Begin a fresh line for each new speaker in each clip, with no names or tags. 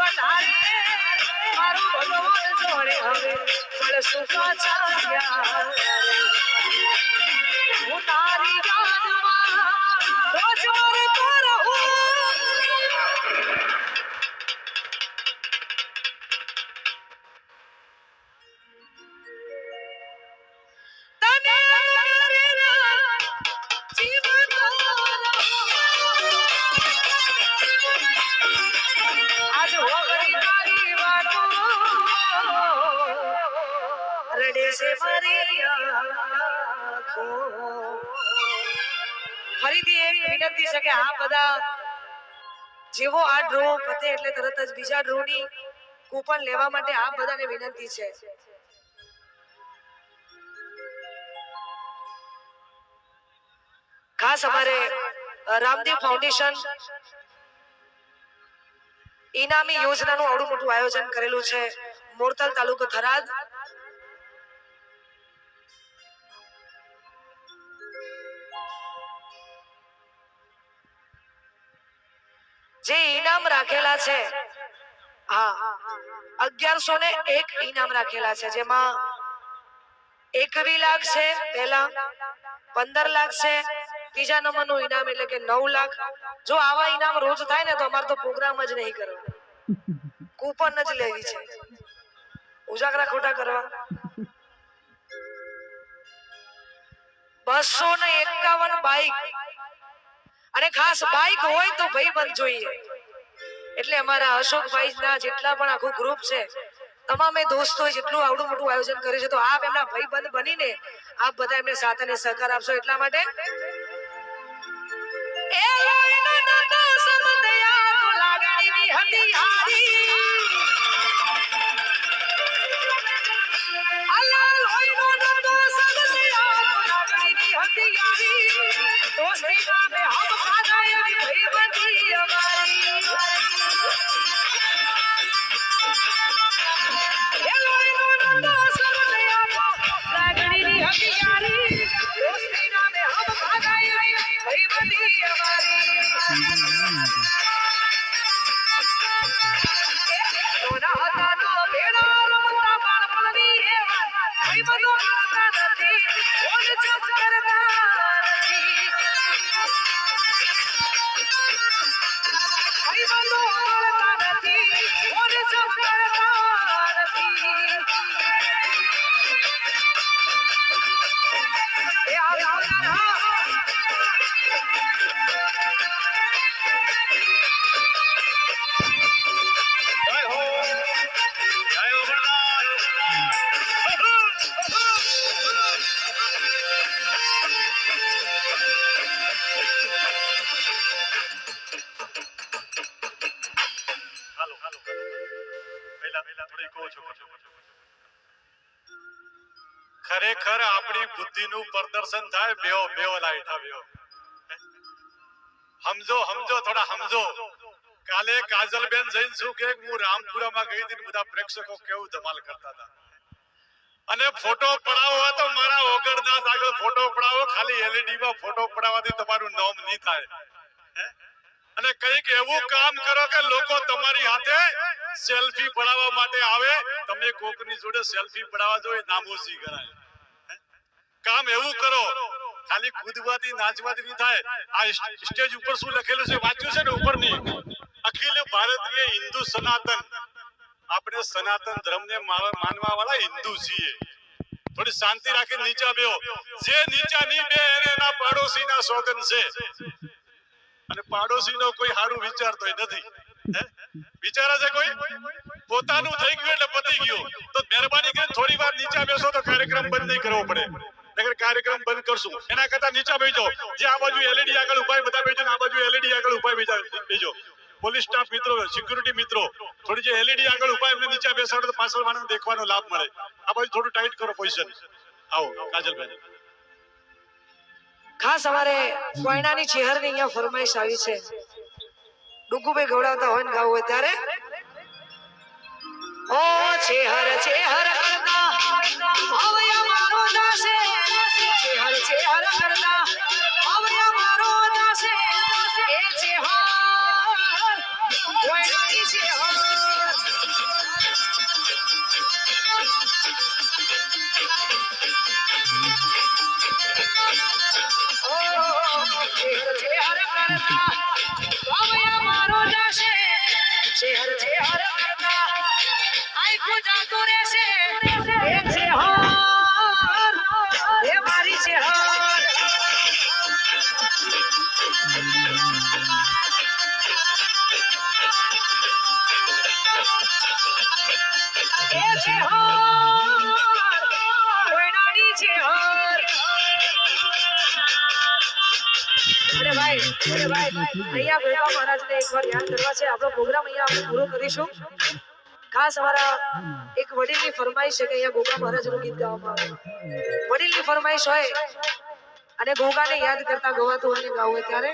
વધારે મારું ભગવાન જોડે હવે પાછા ત્યારે. હું તારી યાદમાં રોજ મરતો રહું ફરીથી એક વિનંતી છે કે આ બધા જેવો આ ડ્રો પતે એટલે તરત જ બીજા ડ્રો ની કૂપન લેવા માટે આપ બધાને વિનંતી છે. ખાસ અમારે રામદેવ ફાઉન્ડેશન ઇનામી યોજનાનું આવડું મોટું આયોજન કરેલું છે મોરતલ તાલુકો થરાદ. જે ઇનામ રાખેલા છે. હા. અગિયારસો ને એક ઈનામ રાખેલા છે. જેમાં એકવી લાખ છે પહેલા, પંદર લાખ છે ત્રીજા નંબરનું ઈનામ એટલે કે નવ લાખ. જો આવા ઈનામ રોજ થાય ને તો અમારે તો પ્રોગ્રામ જ નહીં કરવા કૂપન જ લેવી છે. ઉજાગરા ખોટા કરવા. બસો ને એકાવન બાઈક. અને ખાસ બાઈક હોય તો ભાઈબંધ જોઈએ. એટલે અમારા અશોકભાઈ ના જેટલા પણ આખું ગ્રુપ છે, તમામે દોસ્તો જેટલું આવડું મોટું આયોજન કર્યું છે, તો આપ એમના ભાઈબંધ બનીને આપ બધા એમને સાથ અને સહકાર આપશો એટલા માટે હતી હારી.
ખરેખર આપણી બુદ્ધિનું પ્રદર્શન થાય બેઓ બેઓ લાઈટ બેઓ સમજો સમજો થોડા સમજો કાલે કાજલબેન જઈને શું કે, હું રામપુરામાં ગઈ હતી બધા પ્રેક્ષકો કેવું ધમાલ કરતા હતા. અને ફોટો પડાવો તો મારા ઓગણદાસ આગળ ફોટો પડાવો, ખાલી એલઈડી માં ફોટો પડાવવાથી તમારું નામ નહીં થાય. અને કંઈક એવું કામ કરો કે લોકો તમારી હાથે સેલ્ફી પડાવવા માટે આવે. તમે કોકની જોડે સેલ્ફી પડાવવા જોઈએ નામોસી કરાય? કામ એવું કરો. ખાલી કૂદવાથી, નાચવાથી નહીં થાય. આ સ્ટેજ ઉપર શું લખેલું છે? વાંચ્યું છે ને ઉપરની? અખિલ ભારતીય હિન્દુ સનાતન. આપણે સનાતન ધર્મને માનવા વાળા હિન્દુ છીએ. થોડી શાંતિ રાખી નીચા બેઓ જે નીચા નહીં બે એના પાડોશી ના સોગન છે. અને પાડોશીનો કોઈ સારું વિચારતો નથી? વિચારે છે કોઈ? પોતાનું થઈ ગયું એટલે પતી ગયું. તો મહેરબાની કરીને થોડી વાર નીચા બેસો તો કાર્યક્રમ બંધ નહીં કરવો પડે. નકર કાર્યક્રમ બંધ કરશું. એના કરતા નીચા બેજો. જે આ બાજુ એલઈડી આગળ ઊભા બધા બેજો આ બાજુ એલઈડી આગળ ઊભા બીજા પોલીસ સ્ટાફ મિત્રો સિક્યુરિટી મિત્રો, થોડી જે એલઈડી આગળ ઊભા એમને નીચે બેસાડો તો પાછળ વાળાને દેખવાનો લાભ મળે. આ બાજુ થોડું ટાઈટ કરો પોઝિશન આવો કાજલબેન
ખાસ અમારે કોયનાની ચેહરની અહીંયા ફરમાઈશ આવી છે. ડુગુભાઈ ગવડાવતા હોય ને ગાવું હોય ત્યારે. ઓ ચેહર ચેહર કરતા હવે અમારો હર I put out to the કરીશું. ખાસ અમારા એક વડીલની ફરમાઈશ છે કે અહીંયા ગોગા મહારાજનું ગીત ગાવામાં આવે. વડીલની ફરમાઈશ હોય અને ગોગાને યાદ કરતા ગવાતું અને ગાવું હોય ત્યારે.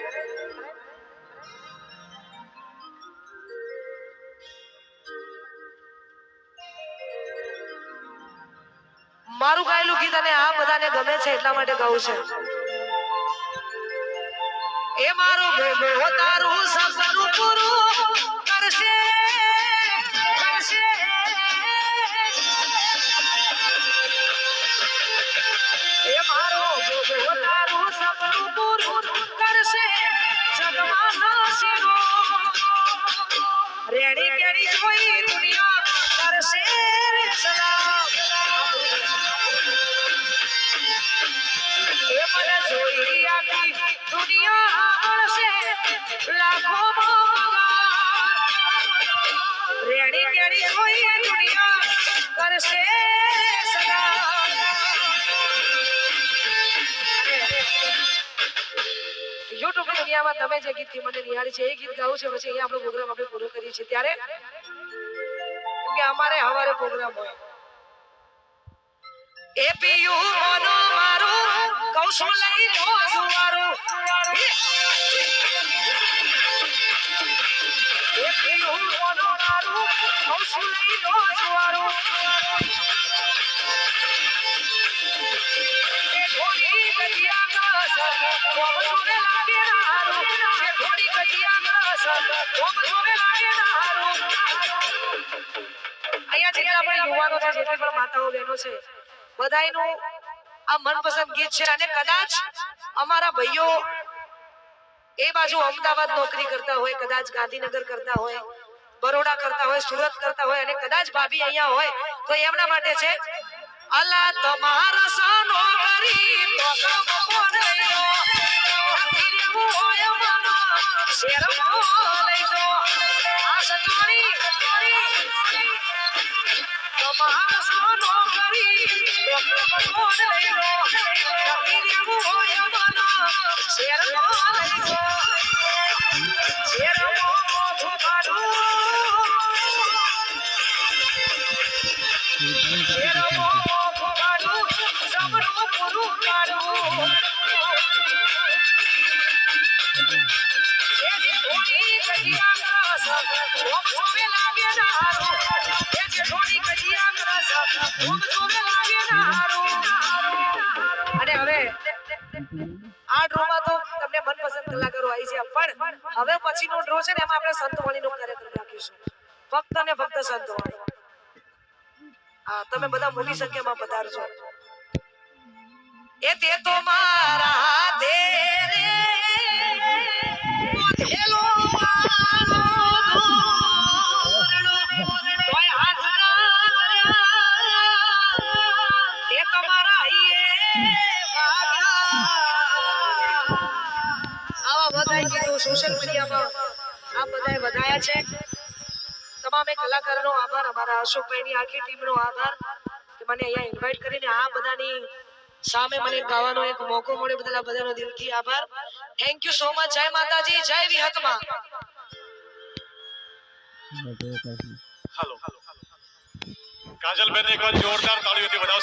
મારું ગાયેલું ગીત અને આ બધાને ગમે છે એટલા માટે ગાવું છે. એ મારો ગોગો તારું સપનું પૂરું કરશે કરશે એ મારો ગોગો તારું સપનું પૂરું કરશે જગમાં નાસીનો રેડી કેડી જોઈ દુનિયા કરશે રે સલામ એ મને જોઈ આખી દુનિયા હણશે લાખો રેડી કેડી જોઈ દુનિયા કરશે યુટ્યુબ દુનિયામાં તમે જે ગીતથી મને નિહાળી છે, એ ગીત ગાવું છે, પછી અહીંયા આપણો પ્રોગ્રામ આપણે પૂરો કરીએ છીએ. ત્યારે કે અમારે હવારે પ્રોગ્રામ હોય. એ પિયું મનો મારું કૌશલ લઈ લો સુવારું માતાઓ બહેનો છે બધાયનું આ મનપસંદ ગીત છે અને કદાચ અમારા ભાઈઓ એ બાજુ અમદાવાદ નોકરી કરતા હોય, કદાચ ગાંધીનગર કરતા હોય, બરોડા કરતા હોય, સુરત કરતા હોય અને કદાચ ભાભી અહીંયા હોય, તો એમના માટે છે, અલા, તમારા સનો કરી તો કમ કોરૈયો હોય આ ડ્રોમાં તો તમને મનપસંદ કલાકારો આવી છે પણ હવે પછીનો ડ્રો છે ને એમાં આપણે સંતવાણીનો કાર્યક્રમ રાખીશું ફક્ત ને ફક્ત સંતવાણી તમે બધા મોટી સંખ્યામાં પધારજો એ તે તો મારા દે સોશિયલ મીડિયામાં આ બધાય વધાયા છે. તમામે કલાકારોનો આભાર અમારા અશોકભાઈની આખી ટીમનો આભાર કે મને અહીંયા ઇન્વાઇટ કરીને આ બધાની સામે મને ગાવાનો એક મોકો મળ્યો બદલ આ બધાનો દિલથી આભાર થેન્ક યુ સો મચ જય માતાજી જય વિહતમાં
હાલો કાજલબેન એક વાર જોરદાર તાળીઓથી વધાવશો